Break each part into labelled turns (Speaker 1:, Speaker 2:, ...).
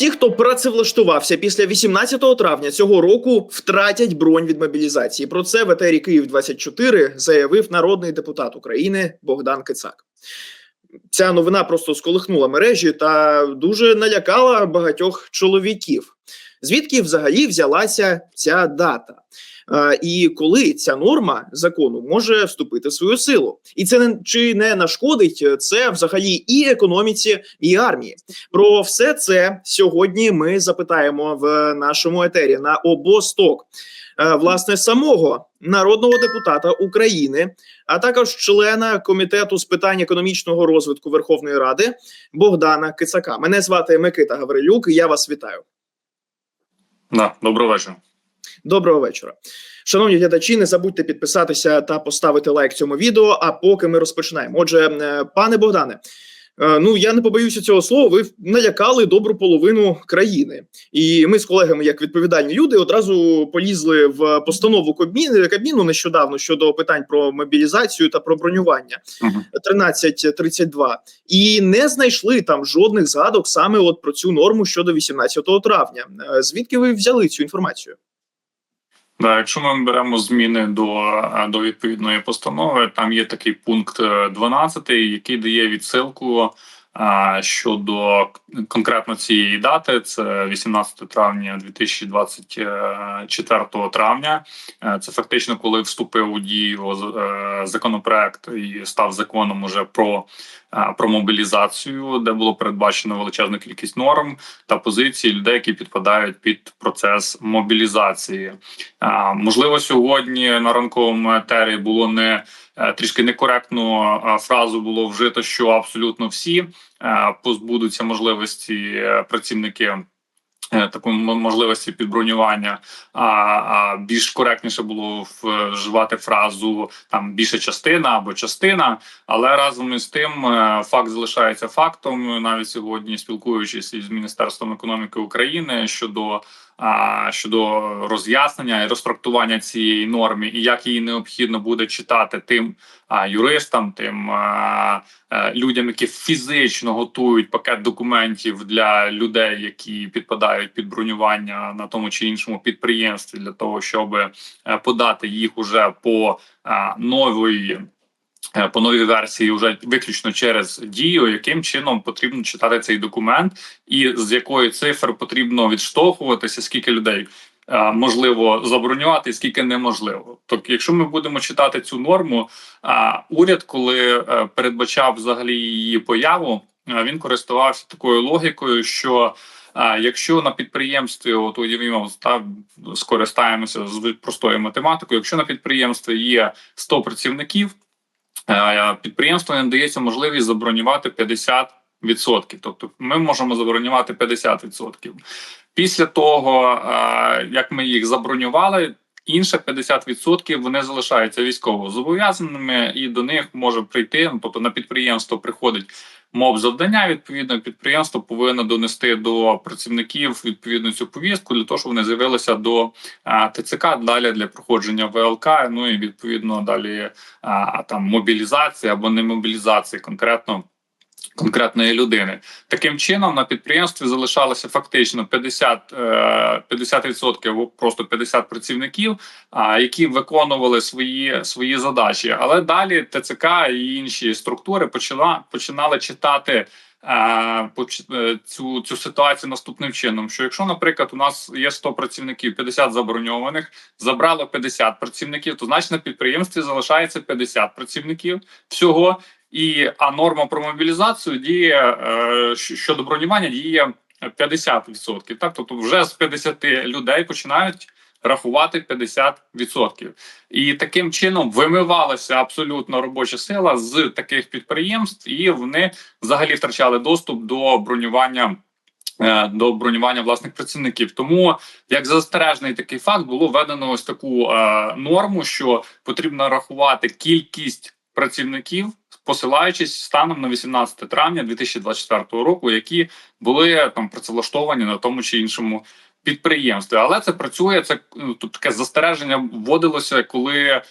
Speaker 1: Всі, хто працевлаштувався після 18 травня цього року, втратять бронь від мобілізації. Про це в етері Київ 24 заявив народний депутат України Богдан Кицак. Ця новина просто сколихнула мережі та дуже налякала багатьох чоловіків. Звідки взагалі взялася ця дата? Е, І коли ця норма закону може вступити в свою силу, і це не чи не нашкодить це взагалі і економіці, і армії. Про все це сьогодні ми запитаємо в нашому етері на обосток е, власне самого народного депутата України, а також члена комітету з питань економічного розвитку Верховної Ради Богдана Кицака. Мене звати Микита Гаврилюк. Я вас вітаю.
Speaker 2: Да, доброго вечора.
Speaker 1: Доброго вечора. Шановні глядачі, не забудьте підписатися та поставити лайк цьому відео. А поки ми розпочинаємо. Отже, е, пане Богдане, ну я не побоюся цього слова. Ви налякали добру половину країни, і ми з колегами, як відповідальні люди, одразу полізли в постанову Кабміну, Кабміну нещодавно щодо питань про мобілізацію та про бронювання
Speaker 2: Угу.
Speaker 1: 1332 і не знайшли там жодних згадок саме от про цю норму щодо 18 травня. Е, Звідки ви взяли цю інформацію?
Speaker 2: Да, якщо ми беремо зміни до, е, до відповідної постанови, там є такий пункт е, 12, який дає відсилку е, щодо конкретно цієї дати. Це 18 травня 2024 травня. Е, Це фактично коли вступив у дію е, законопроект і став законом уже про, е, про мобілізацію, де було передбачено величезну кількість норм та позицій людей, які підпадають під процес мобілізації. Можливо, сьогодні на ранковому етері було не е, трішки некоректно фразу було вжито, що абсолютно всі е, позбудуться можливості е, працівники. Е, Такої м- можливості підбронювання, а, а більш коректніше було вживати фразу там більша частина або частина. Але разом із тим е, факт залишається фактом. Навіть сьогодні спілкуючись із міністерством економіки України щодо щодо роз'яснення і розтрактування цієї норми, і як її необхідно буде читати тим юристам, тим е, людям, які фізично готують пакет документів для людей, які підпадають під бронювання на тому чи іншому підприємстві, для того, щоб е, подати їх уже по е, По новій версії, вже виключно через дію, яким чином потрібно читати цей документ, і з якої цифри потрібно відштовхуватися, скільки людей е, можливо забронювати, скільки неможливо. Тобто, якщо ми будемо читати цю норму, е, уряд, коли е, передбачав взагалі її появу, е, він користувався такою логікою, що е, Якщо на підприємстві, от уявімо, та скористаємося з простою математикою. Якщо на підприємстві є 100 працівників, е, підприємству не дається можливість забронювати 50%. Тобто ми можемо забронювати 50%. Після того, е, як ми їх забронювали, інше 50% вони залишаються військово зобов'язаними, і до них може прийти. ну, Тобто на підприємство приходить моб завдання. Відповідно, підприємство повинно донести до працівників відповідну цю повістку для того, щоб вони з'явилися до ТЦК далі для проходження ВЛК. Ну і відповідно далі там мобілізації або не мобілізації конкретно. Конкретної людини таким чином на підприємстві залишалося фактично 50, е, 50% або просто 50 працівників, які виконували свої свої задачі. Але далі ТЦК і інші структури почала починали читати. е, е, Цю цю ситуацію наступним чином: що якщо, наприклад, у нас є 100 працівників, 50 заброньованих, забрало 50 працівників, то значить на підприємстві залишається 50 працівників всього. І а норма про мобілізацію діє е, щодо бронювання діє 50%. Так, тобто вже з 50 людей починають рахувати 50%. І таким чином вимивалася абсолютно робоча сила з таких підприємств, і вони взагалі втрачали доступ до бронювання. е, До бронювання власних працівників, тому як застережний такий факт було введено ось таку е, норму, що потрібно рахувати кількість працівників, посилаючись станом на 18 травня 2024 року, які були там працевлаштовані на тому чи іншому підприємстві. Але це працює. Це ну, тут таке застереження вводилося, коли е,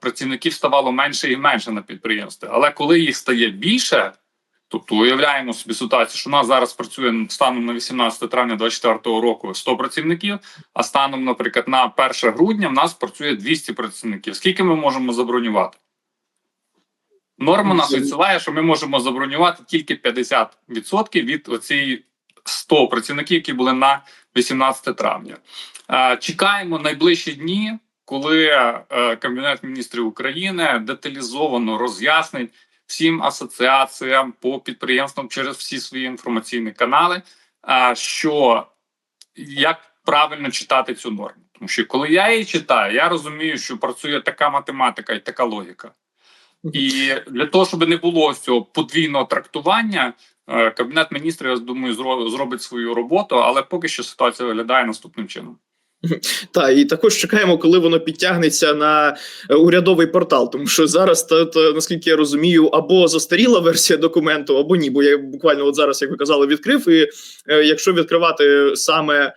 Speaker 2: працівників ставало менше і менше на підприємстві. Але коли їх стає більше. Тобто уявляємо собі ситуацію, що у нас зараз працює станом на 18 травня 2024 року 100 працівників, а станом, наприклад, на 1 грудня в нас працює 200 працівників. Скільки ми можемо забронювати? Норма нас відсилає, що ми можемо забронювати тільки 50% від оцієї 100 працівників, які були на 18 травня. Е, Чекаємо найближчі дні, коли е, Кабінет міністрів України деталізовано роз'яснить всім асоціаціям по підприємствам через всі свої інформаційні канали, е, що як правильно читати цю норму. Тому що коли я її читаю, я розумію, що працює така математика і така логіка. І для того, щоб не було цього подвійного трактування, е, кабінет міністрів, я думаю, зро- зробить свою роботу, але поки що ситуація виглядає наступним чином.
Speaker 1: Та і також чекаємо, коли воно підтягнеться на е, урядовий портал. Тому що зараз, та, та, наскільки я розумію, або застаріла версія документу, або ні. Бо я буквально от зараз, як ви казали, відкрив. І е, якщо відкривати саме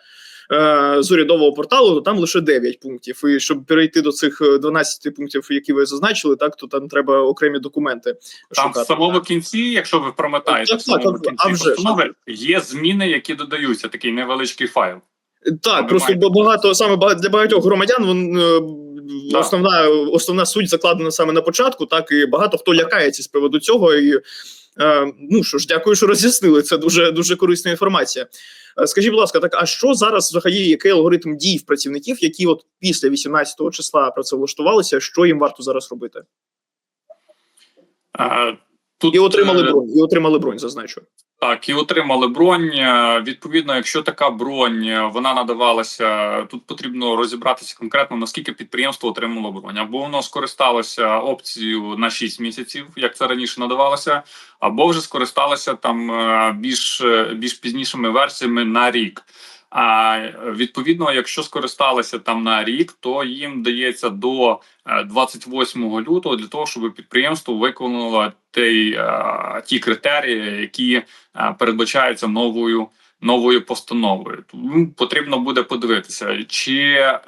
Speaker 1: з урядового порталу, то там лише 9 пунктів. І щоб перейти до цих е, 12 пунктів, які ви зазначили, так то там треба окремі документи
Speaker 2: Там
Speaker 1: шукати.
Speaker 2: в самому кінці, якщо ви промотаєте,
Speaker 1: Так,
Speaker 2: в самому
Speaker 1: так, а
Speaker 2: кінці
Speaker 1: вже
Speaker 2: постанови є зміни, які додаються. Такий невеличкий файл.
Speaker 1: Так,
Speaker 2: Ви
Speaker 1: просто
Speaker 2: маєте-
Speaker 1: багато саме для багатьох громадян вон, е, основна основна суть закладена саме на початку. Так і багато хто лякається з приводу цього. І е, ну що ж, дякую, що роз'яснили. Це дуже дуже корисна інформація. Е, Скажіть, будь ласка, так а що зараз взагалі який алгоритм дій в працівників, які от після 18 числа працевлаштувалися, що їм варто зараз робити?
Speaker 2: Тут,
Speaker 1: І отримали
Speaker 2: е,
Speaker 1: бронь, і отримали бронь, зазначу.
Speaker 2: Так, і отримали бронь. Е, Відповідно, якщо така бронь е, вона надавалася, тут потрібно розібратися конкретно наскільки підприємство отримало бронь, або воно скористалося опцією на 6 місяців, як це раніше надавалося, або вже скористалося там більш більш пізнішими версіями на рік. А е, відповідно, якщо скористалися там на рік, то їм дається до е, 28 лютого для того, щоб підприємство виконало ті, е, ті критерії, які е, передбачаються новою новою постановою. Потрібно буде подивитися, чи е,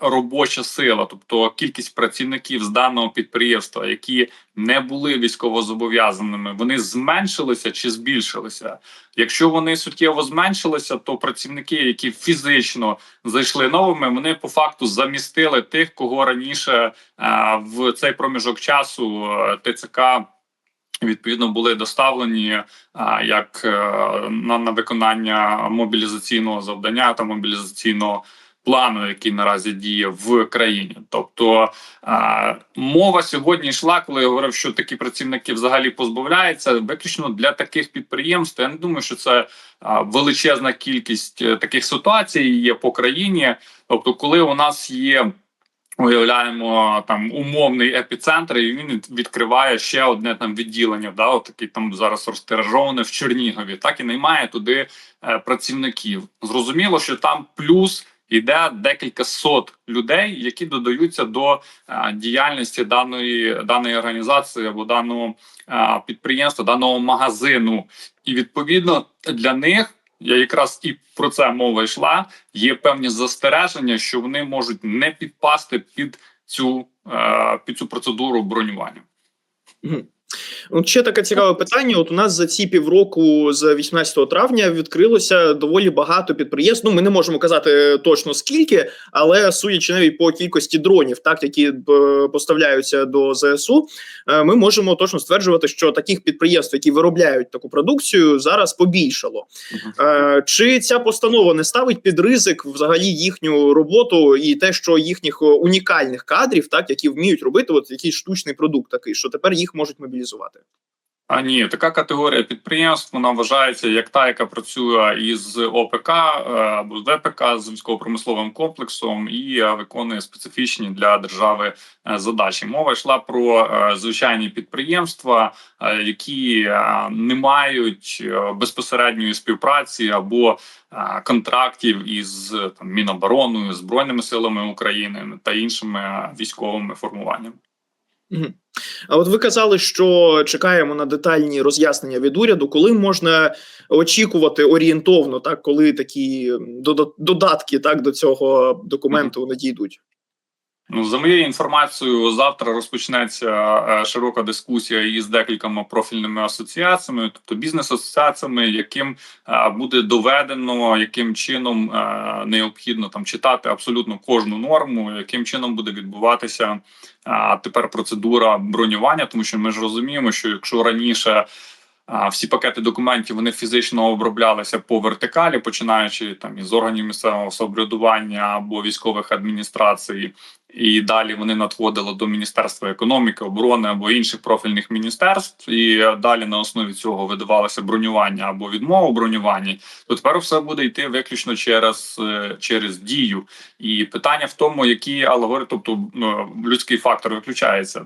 Speaker 2: робоча сила, тобто кількість працівників з даного підприємства, які не були військовозобов'язаними, вони зменшилися чи збільшилися. Якщо вони суттєво зменшилися, то працівники, які фізично зайшли новими, вони по факту замістили тих, кого раніше е, в цей проміжок часу е, ТЦК відповідно були доставлені а, як е, на, на виконання мобілізаційного завдання та мобілізаційного плану, який наразі діє в країні. Тобто а, мова сьогодні йшла, коли я говорив, що такі працівники взагалі позбавляються виключно для таких підприємств. Я не думаю, що це величезна кількість е, таких ситуацій є по країні. Тобто, коли у нас є уявляємо там умовний епіцентр, і він відкриває ще одне там відділення. Да, от такий там зараз розтиражоване в Чернігові, так і наймає туди е, працівників. Зрозуміло, що там плюс. Іде декілька сот людей, які додаються до е, діяльності даної даної організації або даного е, підприємства, даного магазину, і відповідно для них я якраз і про це мова йшла. Є певні застереження, що вони можуть не підпасти під цю е, під цю процедуру бронювання.
Speaker 1: От ще таке цікаве питання. От у нас за ці півроку з 18 травня відкрилося доволі багато підприємств. Ну ми не можемо казати точно скільки, але судячи навіть по кількості дронів, так які е, поставляються до ЗСУ, е, ми можемо точно стверджувати, що таких підприємств, які виробляють таку продукцію, зараз побільшало. Е, Чи ця постанова не ставить під ризик взагалі їхню роботу і те, що їхніх унікальних кадрів, так які вміють робити, от якийсь штучний продукт, такий, що тепер їх можуть мобілізувати?
Speaker 2: А ні, така категорія підприємств вона вважається як та, яка працює із ОПК е, або з ВПК з військово-промисловим комплексом і е, виконує специфічні для держави е, задачі. Мова йшла про звичайні підприємства, які не мають безпосередньої співпраці або контрактів із там Мінобороною, збройними силами України та іншими військовими формуваннями.
Speaker 1: А от ви казали, що чекаємо на детальні роз'яснення від уряду, коли можна очікувати орієнтовно, так коли такі дода- додатки так до цього документу надійдуть.
Speaker 2: Ну, за моєю інформацією, завтра розпочнеться е, широка дискусія із декількома профільними асоціаціями, тобто бізнес-асоціаціями, яким е, буде доведено, яким чином е, необхідно там читати абсолютно кожну норму, яким чином буде відбуватися тепер процедура бронювання, тому що ми ж розуміємо, що якщо раніше. Всі пакети документів вони фізично оброблялися по вертикалі, починаючи там із органів місцевого самоврядування або військових адміністрацій, і далі вони надходили до міністерства економіки, оборони або інших профільних міністерств. І далі на основі цього видавалося бронювання або відмова у бронюванні. То тепер все буде йти виключно через, е, через дію. І питання в тому, які алгоритми, тобто ну, людський фактор виключається.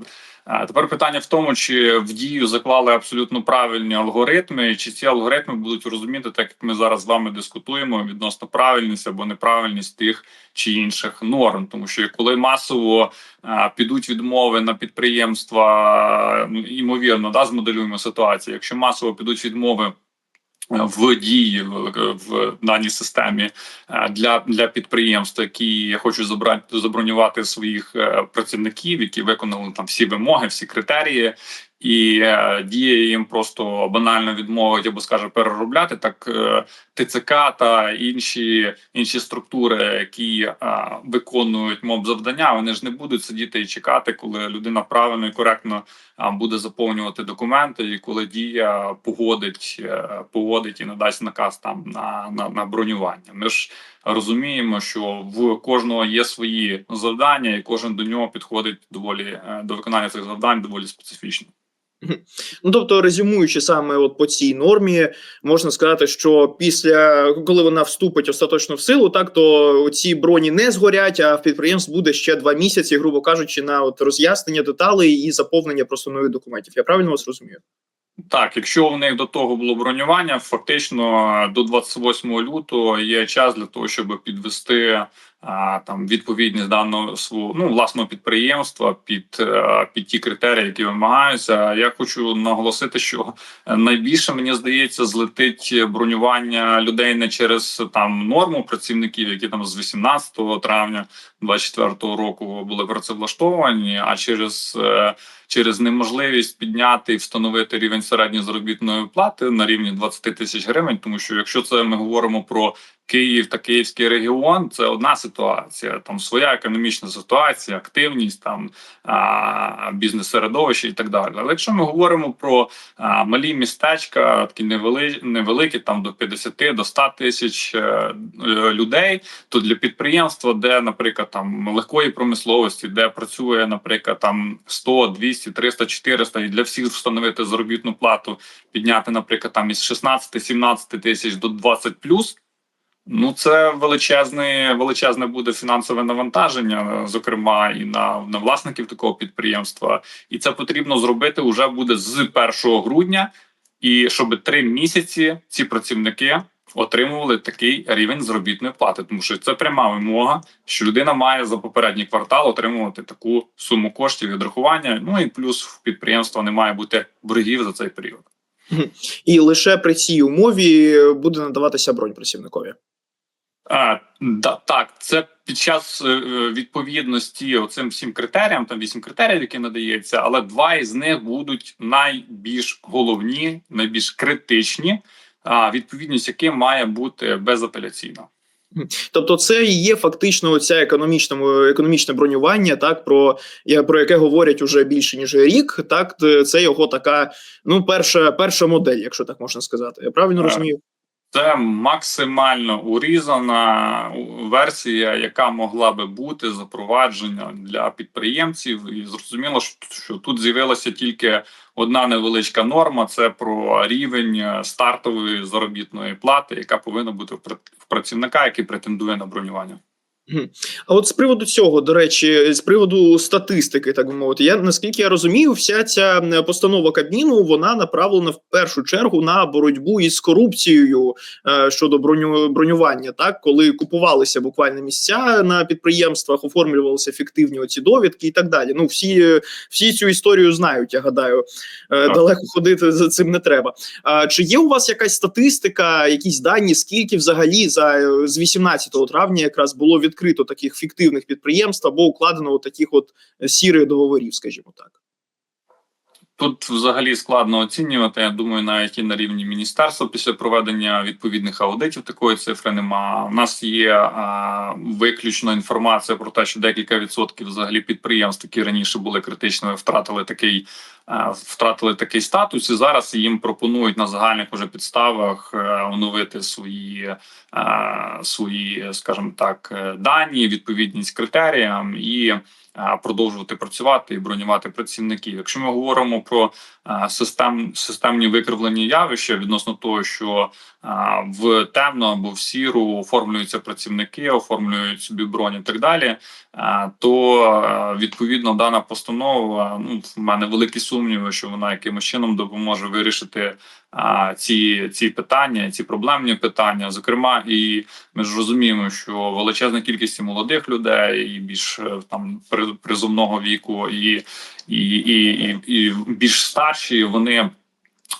Speaker 2: Тепер питання в тому, чи в дію заклали абсолютно правильні алгоритми, чи ці алгоритми будуть розуміти, так як ми зараз з вами дискутуємо відносно правильність або неправильність тих чи інших норм, тому що коли масово підуть відмови на підприємства, ну ймовірно, да, змоделюємо ситуацію. Якщо масово підуть відмови. В дії в, в даній системі е, для для підприємств, які хочуть забрати забронювати своїх е, працівників, які виконали там всі вимоги, всі критерії, і е, діє їм просто банально відмовить або скаже переробляти. Так е, ТЦК та інші інші структури, які е, виконують моб завдання, вони ж не будуть сидіти і чекати, коли людина правильно і коректно буде заповнювати документи, і коли дія погодить, погодить і надасть наказ там на, на, на бронювання. Ми ж розуміємо, що в кожного є свої завдання, і кожен до нього підходить доволі до виконання цих завдань доволі специфічно.
Speaker 1: Ну тобто, резюмуючи саме от по цій нормі, можна сказати, що після коли вона вступить остаточно в силу, так то ці броні не згорять, а в підприємств буде ще два місяці, грубо кажучи, на от роз'яснення деталей і заповнення просто нових документів. Я правильно вас розумію?
Speaker 2: Так, якщо у них до того було бронювання, фактично до 28 лютого є час для того, щоб підвести а, там відповідність даного свого ну власного підприємства під, під ті критерії, які вимагаються. Я хочу наголосити, що найбільше мені здається, злетить бронювання людей не через там норму працівників, які там з 18 травня 24 року були працевлаштовані, а через е, через неможливість підняти і встановити рівень середньої заробітної плати на рівні 20 тисяч гривень. Тому що якщо це ми говоримо про Київ та Київський регіон, це одна ситуація. Там своя економічна ситуація, активність, там бізнес-середовище і так далі. Але якщо ми говоримо про малі містечка, такі невели, невеликі, там до 50 до 100 тисяч е, людей, то для підприємства, де, наприклад, там легкої промисловості, де працює, наприклад, там 100, 200, 300, 400, і для всіх встановити заробітну плату, підняти, наприклад, там із 16-17 тисяч до 20 плюс. Ну, це величезне, величезне буде фінансове навантаження, зокрема і на, на власників такого підприємства, і це потрібно зробити вже буде з 1 грудня, і щоб три місяці ці працівники отримували такий рівень заробітної плати, тому що це пряма вимога, що людина має за попередній квартал отримувати таку суму коштів відрахування. Ну і плюс в підприємства не має бути боргів за цей період.
Speaker 1: І лише при цій умові буде надаватися бронь працівникові.
Speaker 2: А, да, так, це під час е, відповідності оцим всім критеріям, там вісім критеріїв, які надається, але два із них будуть найбільш головні, найбільш критичні, відповідність яким має бути безапеляційна.
Speaker 1: Тобто, це і є фактично ця економічне економічне бронювання, так про я про яке говорять уже більше ніж рік. Так це його така ну перша перша модель, якщо так можна сказати. Я правильно
Speaker 2: Так.
Speaker 1: розумію?
Speaker 2: Це максимально урізана версія, яка могла би бути запроваджена для підприємців, і зрозуміло, що- тут з'явилася тільки одна невеличка норма: це про рівень е, стартової заробітної плати, яка повинна бути в працівника, який претендує на бронювання.
Speaker 1: А от з приводу цього, до речі, з приводу статистики, так би мовити, я наскільки я розумію, вся ця постанова Кабміну вона направлена в першу чергу на боротьбу із корупцією е, щодо броню, бронювання. Так, коли купувалися буквально місця на підприємствах, оформлювалися фіктивні оці довідки і так далі. Ну всі, всі цю історію знають. Я гадаю, е, далеко ходити за цим не треба. А чи є у вас якась статистика, якісь дані, скільки взагалі за з 18 травня якраз було відкрито? Відкрито таких фіктивних підприємств або укладено таких от е, сірих договорів, скажімо так.
Speaker 2: Тут взагалі складно оцінювати. Я думаю, навіть і на рівні міністерства після проведення відповідних аудитів такої цифри нема. У нас є а, виключно інформація про те, що декілька відсотків взагалі підприємств, які раніше були критичними, втратили такий втратили такий статус, і зараз їм пропонують на загальних уже підставах е, оновити свої, а, свої, скажімо так, е, дані, відповідність критеріям і продовжувати працювати і бронювати працівників. Якщо ми говоримо про систем, системні викривлені явища відносно того, що в темно або в сіру оформлюються працівники, оформлюють собі бронь і так далі, то відповідно дана постанова. Ну в мене великі сумніви, що вона якимось чином допоможе вирішити ці, ці питання, ці проблемні питання. Зокрема, і ми ж розуміємо, що величезна кількість молодих людей, і більш е, там при- призовного віку, і, і, і, і, і більш старші, вони.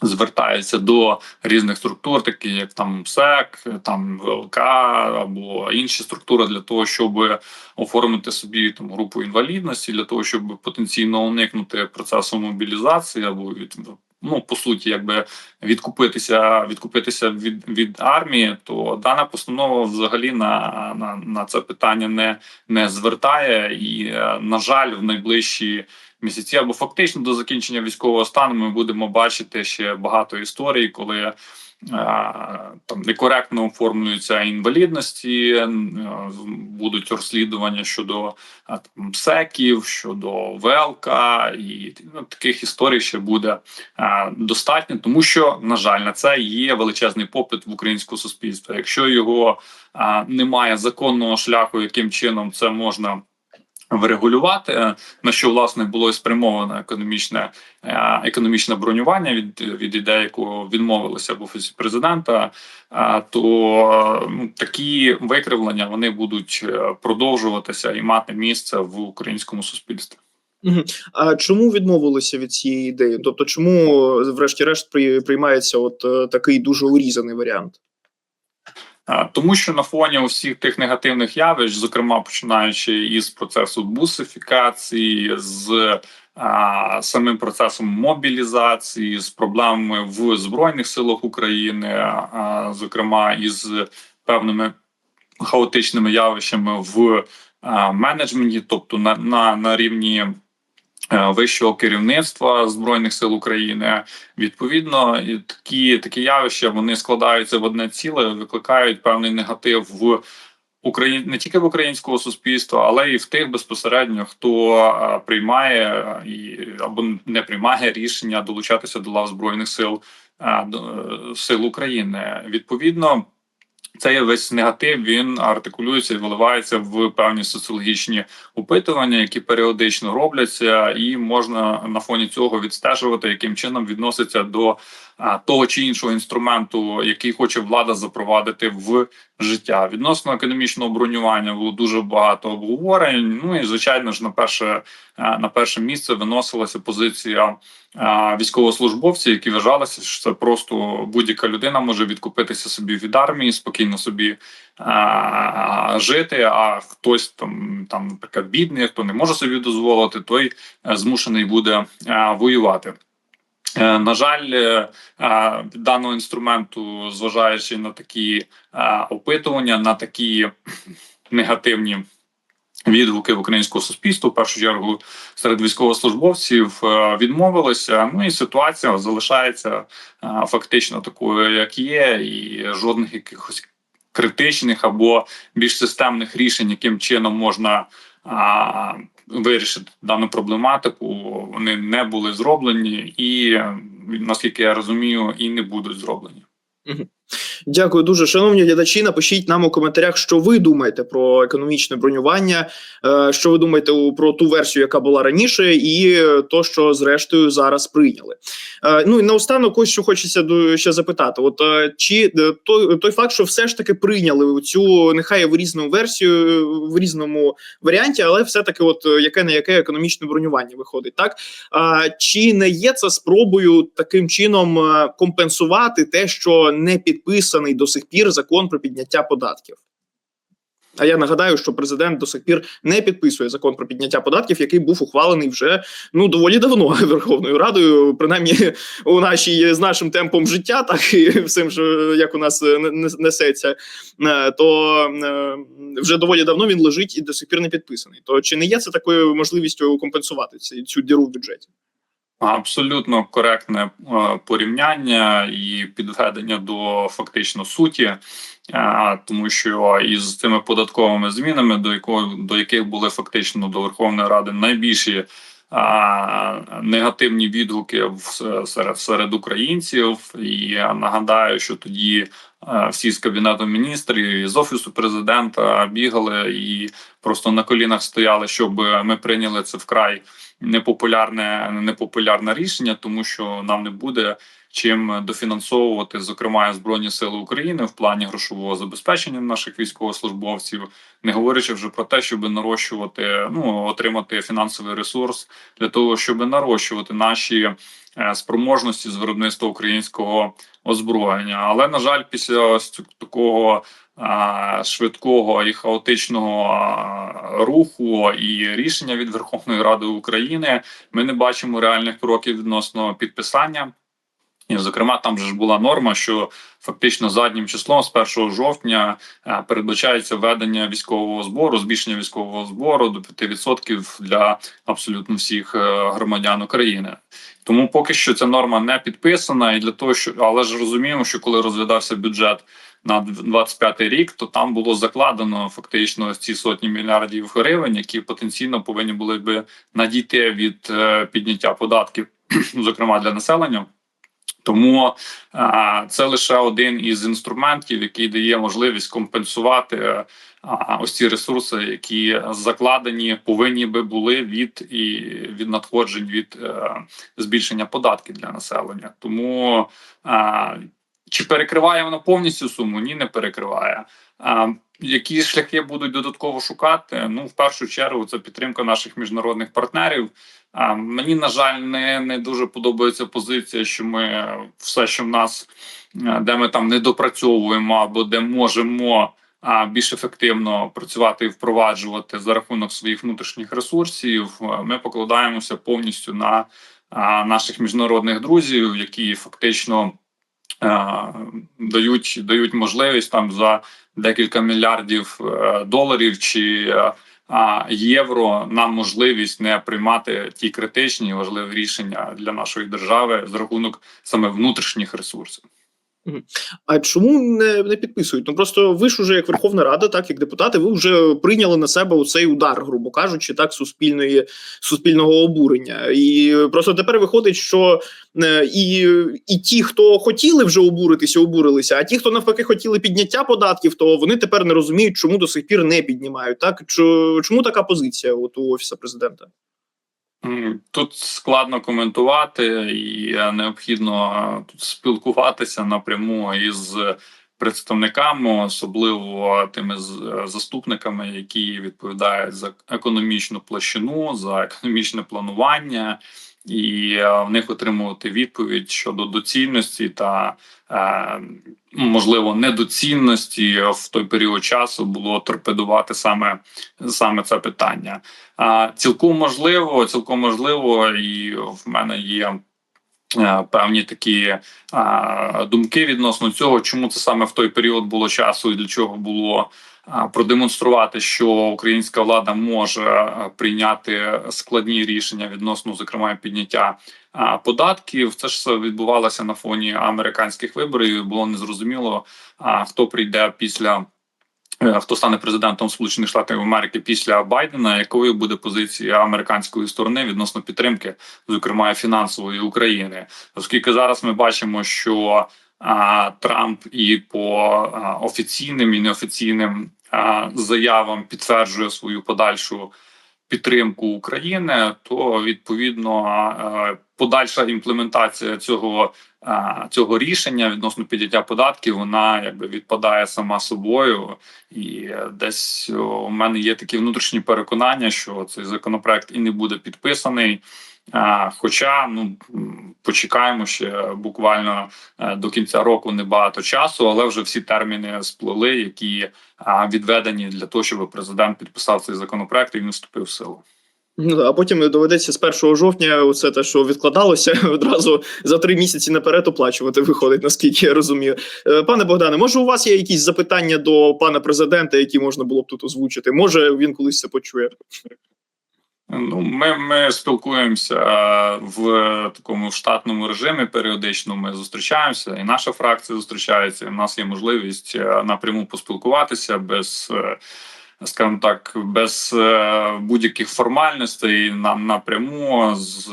Speaker 2: Звертаються до різних структур, такі як там СЕК, там ВЛК або інші структури для того, щоб оформити собі там групу інвалідності, для того, щоб потенційно уникнути процесу мобілізації або від ну по суті, якби відкупитися, відкупитися від, від армії, то дана постанова взагалі на, на, на це питання не, не звертає, і е, на жаль, в найближчі місяці або фактично до закінчення військового стану ми будемо бачити ще багато історій, коли там некоректно оформлюються інвалідності, будуть розслідування щодо там, СЕКів, щодо ВЛК, і ну, таких історій ще буде а, достатньо, тому що на жаль, на це є величезний попит в українському суспільстві. Якщо його а, немає законного шляху, яким чином це можна врегулювати, е, на що власне було і спрямовано економічне е, економічне бронювання від від ідеї, якого відмовилися в офісі президента. е, То ну, такі викривлення вони будуть продовжуватися і мати місце в українському суспільстві.
Speaker 1: А чому відмовилися від цієї ідеї? Тобто, чому, врешті-решт, при- приймається от такий дуже урізаний варіант?
Speaker 2: Тому що на фоні усіх тих негативних явищ, зокрема починаючи із процесу бусифікації, з а, самим процесом мобілізації, з проблемами в збройних силах України, а, зокрема із певними хаотичними явищами в а, менеджменті, тобто на, на, на рівні. Е, Вищого керівництва збройних сил України відповідно і такі такі явища вони складаються в одне ціле, викликають певний негатив в Україні не тільки в українського суспільства, але і в тих безпосередньо, хто е, приймає і або не приймає рішення долучатися до лав збройних сил е, сил України. Відповідно. Цей весь негатив він артикулюється і виливається в певні соціологічні опитування, які періодично робляться, і можна на фоні цього відстежувати, яким чином відноситься до того чи іншого інструменту, який хоче влада запровадити в життя. Відносно економічного бронювання було дуже багато обговорень. Ну і звичайно ж, на перше на перше місце виносилася позиція військовослужбовців, які вважалися, що це просто будь-яка людина може відкупитися собі від армії, спокійно собі е, жити. А хтось там, там, наприклад, бідний, хто не може собі дозволити, той е, змушений буде е, воювати. Е, На жаль, даного інструменту, зважаючи на такі опитування, на такі негативні відгуки в українського суспільства, в першу чергу серед військовослужбовців е, відмовилися. Ну і ситуація залишається е, фактично такою, як є, і жодних якихось критичних або більш системних рішень, яким чином можна вирішити дану проблематику, вони не були зроблені, і наскільки я розумію, і не будуть зроблені.
Speaker 1: Дякую дуже, шановні глядачі. Напишіть нам у коментарях, що ви думаєте про економічне бронювання, е, що ви думаєте про ту версію, яка була раніше, і то, що зрештою зараз прийняли. Е, Ну і наостанок, ось що хочеться ще запитати: от е, чи той, той факт, що все ж таки прийняли цю нехай в різному версію, в різному варіанті, але все-таки, от яке не яке економічне бронювання виходить, так чи не є це спробою таким чином компенсувати те, що не підписаний до сих пір закон про підняття податків? А я нагадаю, що президент до сих пір не підписує закон про підняття податків, який був ухвалений вже ну доволі давно Верховною Радою, принаймні у нашій з нашим темпом життя, так і всім, що як у нас е, не- не- несеться, е, то е, вже доволі давно він лежить і до сих пір не підписаний. То чи не є це такою можливістю компенсувати цю діру в бюджеті?
Speaker 2: Абсолютно коректне е, порівняння і підведення до фактично суті, е, тому що із цими податковими змінами, до якого до яких були фактично до Верховної Ради найбільші е, негативні відгуки серед, серед українців, і я нагадаю, що тоді всі з кабінету міністрів і з офісу президента бігали і просто на колінах стояли, щоб ми прийняли це вкрай непопулярне непопулярне рішення, тому що нам не буде чим дофінансовувати, зокрема збройні сили України в плані грошового забезпечення наших військовослужбовців, не говорячи вже про те, щоб нарощувати, ну отримати фінансовий ресурс для того, щоб нарощувати наші е, спроможності з виробництва українського озброєння. Але на жаль, після такого швидкого і хаотичного руху і рішення від Верховної Ради України ми не бачимо реальних кроків відносно підписання. І, зокрема, там ж була норма, що фактично заднім числом з 1 жовтня е, передбачається введення військового збору, збільшення військового збору до 5% для абсолютно всіх е, громадян України. Тому поки що ця норма не підписана, і для того, що але ж розуміємо, що коли розглядався бюджет на 25 рік, то там було закладено фактично ці сотні мільярдів гривень, які потенційно повинні були би надійти від е, підняття податків, зокрема для населення. Тому а, це лише один із інструментів, який дає можливість компенсувати а, ось ці ресурси, які закладені, повинні би були від і від надходжень від е, збільшення податків для населення. Тому чи перекриває вона повністю суму? Ні, не перекриває. Які шляхи будуть додатково шукати? Ну, в першу чергу, це підтримка наших міжнародних партнерів. А, мені на жаль, не, не дуже подобається позиція, що ми все, що в нас, е, де ми там не допрацьовуємо або де можемо а, більш ефективно працювати і впроваджувати за рахунок своїх внутрішніх ресурсів. е, Ми покладаємося повністю на наших міжнародних друзів, які фактично дають, дають можливість там за декілька мільярдів е, доларів чи е, євро нам можливість не приймати ті критичні важливі рішення для нашої держави з рахунок саме внутрішніх ресурсів.
Speaker 1: А чому не, не підписують? Ну просто ви ж уже як Верховна Рада, так як депутати, ви вже прийняли на себе цей удар, грубо кажучи, так суспільної суспільного обурення. І просто тепер виходить, що е, і, і ті, хто хотіли вже обуритися, обурилися. А ті, хто навпаки хотіли підняття податків, то вони тепер не розуміють, чому до сих пір не піднімають. Так Чо- чому така позиція от у офіса президента?
Speaker 2: Тут складно коментувати, і е, необхідно е, тут спілкуватися напряму із представниками, особливо тими е, заступниками, які відповідають за економічну площину, за економічне планування, і е, в них отримувати відповідь щодо доцільності та е, можливо недоцільності в той період часу було торпедувати саме саме це питання. Цілком можливо, цілком можливо, і в мене є. е, Певні такі а, думки відносно цього, чому це саме в той період було часу, і для чого було продемонструвати, що українська влада може прийняти складні рішення відносно, зокрема, підняття податків. Це ж відбувалося на фоні американських виборів. Було незрозуміло, хто прийде після е, хто стане президентом Сполучених Штатів Америки після Байдена, якою буде позиція американської сторони відносно підтримки, зокрема фінансової України, оскільки зараз ми бачимо, що Трамп і по офіційним і неофіційним заявам підтверджує свою подальшу підтримку України, то відповідно подальша імплементація цього цього рішення відносно підняття податків, вона якби відпадає сама собою, і десь у мене є такі внутрішні переконання, що цей законопроект і не буде підписаний. Е, Хоча ну почекаємо ще буквально е, до кінця року небагато часу, але вже всі терміни сплили, які е, відведені для того, щоб президент підписав цей законопроект і він вступив в силу.
Speaker 1: Ну, а потім доведеться з 1 жовтня, оце те, що відкладалося, одразу за три місяці наперед оплачувати. Виходить, наскільки я розумію. Пане Богдане, може, у вас є якісь запитання до пана президента, які можна було б тут озвучити? Може, він колись це почує.
Speaker 2: Ну, ми, ми спілкуємося в такому штатному режимі. Періодично ми зустрічаємося, і наша фракція зустрічається. і У нас є можливість е, напряму поспілкуватися без, е, скажімо так, без е, будь-яких формальностей Нам напряму, з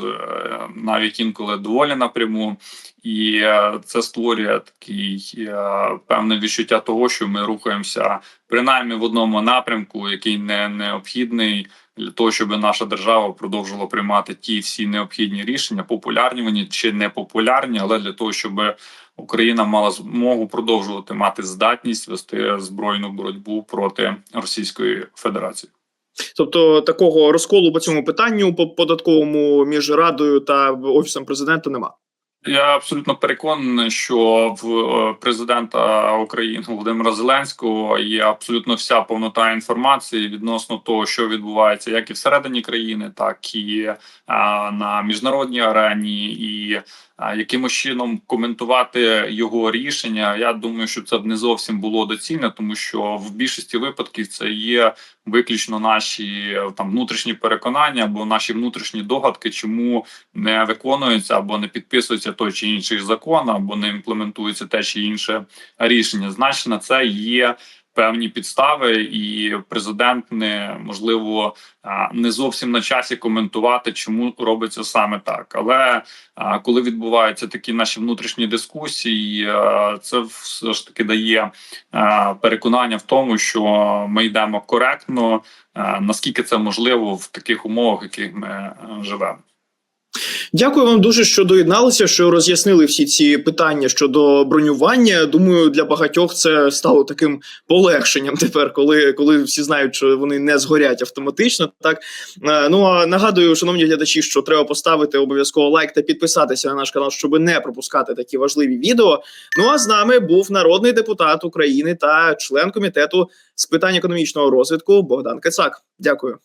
Speaker 2: навіть інколи доволі напряму. І е, це створює такий е, певне відчуття того, що ми рухаємося принаймні в одному напрямку, який не необхідний для того, щоб наша держава продовжувала приймати ті всі необхідні рішення, популярні вони чи не популярні, але для того, щоб Україна мала змогу продовжувати мати здатність вести збройну боротьбу проти Російської Федерації.
Speaker 1: Тобто такого розколу по цьому питанню по податковому між радою та офісом президента нема.
Speaker 2: Я абсолютно переконаний, що в е, президента України Володимира Зеленського є абсолютно вся повнота інформації відносно того, що відбувається як і всередині країни, так і на міжнародній арені, і якимось чином коментувати його рішення. Я думаю, що це б не зовсім було доцільно, тому що в більшості випадків це є виключно наші там внутрішні переконання або наші внутрішні догадки, чому не виконується або не підписується той чи інший закон, або не імплементується те чи інше рішення. Значить, на це є певні підстави, і президент не можливо не зовсім на часі коментувати, чому робиться саме так. Але коли відбуваються такі наші внутрішні дискусії, це все ж таки дає переконання в тому, що ми йдемо коректно, наскільки це можливо в таких умовах, в яких ми живемо.
Speaker 1: Дякую вам дуже, що доєдналися, що роз'яснили всі ці питання щодо бронювання. Думаю, для багатьох це стало таким полегшенням тепер, коли, коли всі знають, що вони не згорять автоматично. Так Е, ну а нагадую, шановні глядачі, що треба поставити обов'язково лайк та підписатися на наш канал, щоб не пропускати такі важливі відео. Ну а з нами був народний депутат України та член комітету з питань економічного розвитку Богдан Кацак. Дякую.